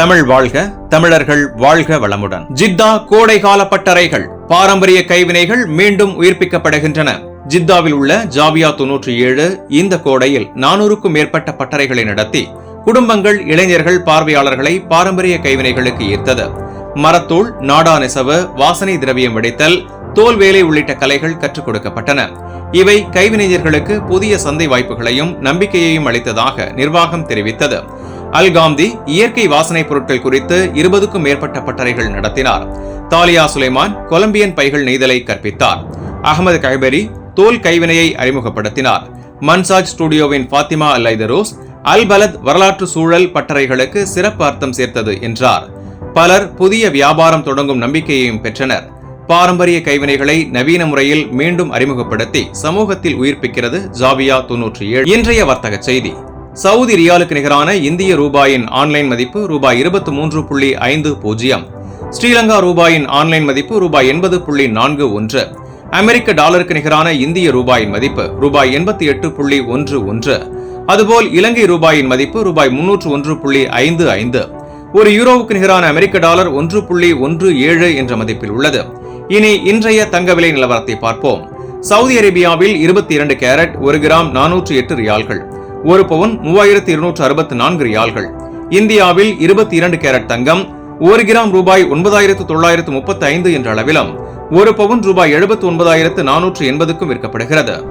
தமிழ் வாழ்க தமிழர்கள் வாழ்க வளமுடன். ஜித்தா கோடைகால பட்டறைகள் பாரம்பரிய கைவினைகள் மீண்டும் உயிர்ப்பிக்கப்படுகின்றன. ஜித்தாவில் உள்ள ஜாவியா தொன்னூற்றி ஏழு இந்த கோடையில் நானூறுக்கும் மேற்பட்ட பட்டறைகளை நடத்தி குடும்பங்கள் இளைஞர்கள் பார்வையாளர்களை பாரம்பரிய கைவினைகளுக்கு ஈர்த்தது. மரத்தூள் நாடா நெசவு வாசனை திரவியம் வெடித்தல் தோல் வேலை உள்ளிட்ட கலைகள் கற்றுக் கொடுக்கப்பட்டன. இவை கைவினைஞர்களுக்கு புதிய சந்தை வாய்ப்புகளையும் நம்பிக்கையையும் அளித்ததாக நிர்வாகம் தெரிவித்தது. அல்காம்தி இயற்கை வாசனை பொருட்கள் குறித்து இருபதுக்கும் மேற்பட்ட பட்டறைகள் நடத்தினார். தாலியா சுலைமான் கொலம்பியன் பைகள் நெய்தலை கற்பித்தார். அகமது கைபரி தோல் கைவினையை அறிமுகப்படுத்தினார். மன்சாஜ் ஸ்டுடியோவின் ஃபாத்திமா அல்லைதரோஸ் அல் பலத் வரலாற்று சூழல் பட்டறைகளுக்கு சிறப்பு அர்த்தம் சேர்த்தது என்றார். பலர் புதிய வியாபாரம் தொடங்கும் நம்பிக்கையையும் பெற்றனர். பாரம்பரிய கைவினைகளை நவீன முறையில் மீண்டும் அறிமுகப்படுத்தி சமூகத்தில் உயிர்ப்பிக்கிறது ஜாவியா தொன்னூற்றி ஏழு. இன்றைய வர்த்தக செய்தி. சவுதி ரியாலுக்கு நிகரான இந்திய ரூபாயின் ஆன்லைன் மதிப்பு ரூபாய் இருபத்தி மூன்று புள்ளி ஐந்து பூஜ்ஜியம். ஸ்ரீலங்கா ரூபாயின் ஆன்லைன் மதிப்பு ரூபாய் எண்பது புள்ளி நான்கு ஒன்று. அமெரிக்க டாலருக்கு நிகரான இந்திய ரூபாயின் மதிப்பு ரூபாய் எண்பத்தி எட்டு புள்ளி ஒன்று ஒன்று. அதுபோல் இலங்கை ரூபாயின் மதிப்பு ரூபாய் முன்னூற்று ஒன்று புள்ளி ஐந்து ஐந்து. ஒரு யூரோவுக்கு நிகரான அமெரிக்க டாலர் ஒன்று புள்ளி ஒன்று ஏழு என்ற மதிப்பில் உள்ளது. இனி இன்றைய தங்க விலை நிலவரத்தை பார்ப்போம். சவுதி அரேபியாவில் இருபத்தி இரண்டு கேரட் ஒரு கிராம் நானூற்று எட்டு ரியால்கள். ஒரு பவுன் மூவாயிரத்தி இருநூற்று அறுபத்தி நான்கு ரியால்கள். இந்தியாவில் இருபத்தி இரண்டு கேரட் தங்கம் ஒரு கிராம் ரூபாய் ஒன்பதாயிரத்து தொள்ளாயிரத்து முப்பத்தி ஐந்து என்ற அளவிலும் ஒரு பவுன் ரூபாய் எழுபத்தி ஒன்பதாயிரத்து நானூற்று எண்பதுக்கும் விற்கப்படுகிறது.